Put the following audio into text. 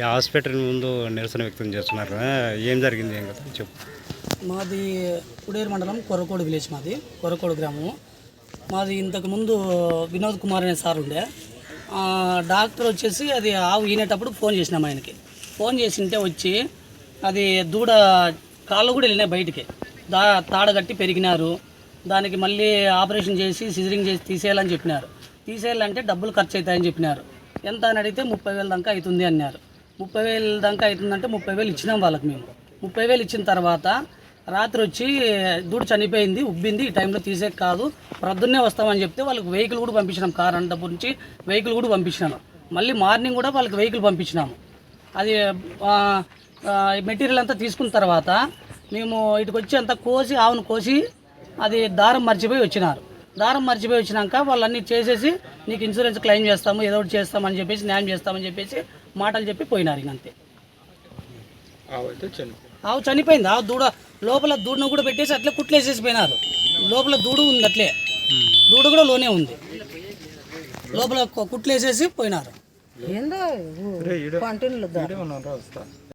ఈ హాస్పిటల్ ముందు నిరసన వ్యక్తం చేస్తున్నారు. ఏం జరిగింది? ఏం కదా చెప్పు. మాది కుడేరు మండలం కొరకోడు విలేజ్ మాది కొరకోడు గ్రామం మాది ఇంతకుముందు వినోద్ కుమార్ అనే సార్ ఉండే. డాక్టర్ వచ్చేసి అది ఆవు ఈనేటప్పుడు ఫోన్ చేసినాం ఆయనకి. ఫోన్ చేసింటే వచ్చి అది దూడ కాళ్ళు కూడా వెళ్ళినాయి బయటికి. దా తాడగట్టి పెరిగినారు. దానికి మళ్ళీ ఆపరేషన్ చేసి సిజరింగ్ చేసి తీసేయాలని చెప్పినారు. తీసేయాలంటే డబ్బులు ఖర్చు అవుతాయని చెప్పినారు. ఎంత అని అడిగితే ముప్పై వేల దాకా అవుతుంది అన్నారు. ముప్పై వేలు దాకా అవుతుందంటే ముప్పై వేలు ఇచ్చినాం వాళ్ళకి మేము. ముప్పై వేలు ఇచ్చిన తర్వాత రాత్రి వచ్చి దూడు చనిపోయింది ఉబ్బింది ఈ టైంలో తీసే కాదు ప్రొద్దున్నే వస్తామని చెప్తే వాళ్ళకి వెహికల్ కూడా పంపించినాం. కార్ అంత నుంచి వెహికల్ కూడా పంపించినాం. మళ్ళీ మార్నింగ్ కూడా వాళ్ళకి వెహికల్ పంపించినాము. అది మెటీరియల్ అంతా తీసుకున్న తర్వాత మేము ఇటుకొచ్చి అంతా కోసి ఆవును కోసి అది దారం మర్చిపోయి వచ్చినారు. దారం మర్చిపోయి వచ్చినాక వాళ్ళన్నీ చేసేసి నీకు ఇన్సూరెన్స్ క్లెయిమ్ చేస్తాము ఏదో ఒకటి చేస్తామని చెప్పేసి న్యాయం చేస్తామని చెప్పేసి మాటలు చెప్పి పోయినారు ఇంక అంతే. ఆవు చనిపోయింది. ఆవు దూడ లోపల దూడను కూడా పెట్టేసి అట్లే కుట్లేసేసి పోయినారు లోపల దూడ ఉంది అట్లే. దూడ కూడా లోనే ఉంది. లోపల కుట్లేసేసి పోయినారు. ఏందో పంటిన్లు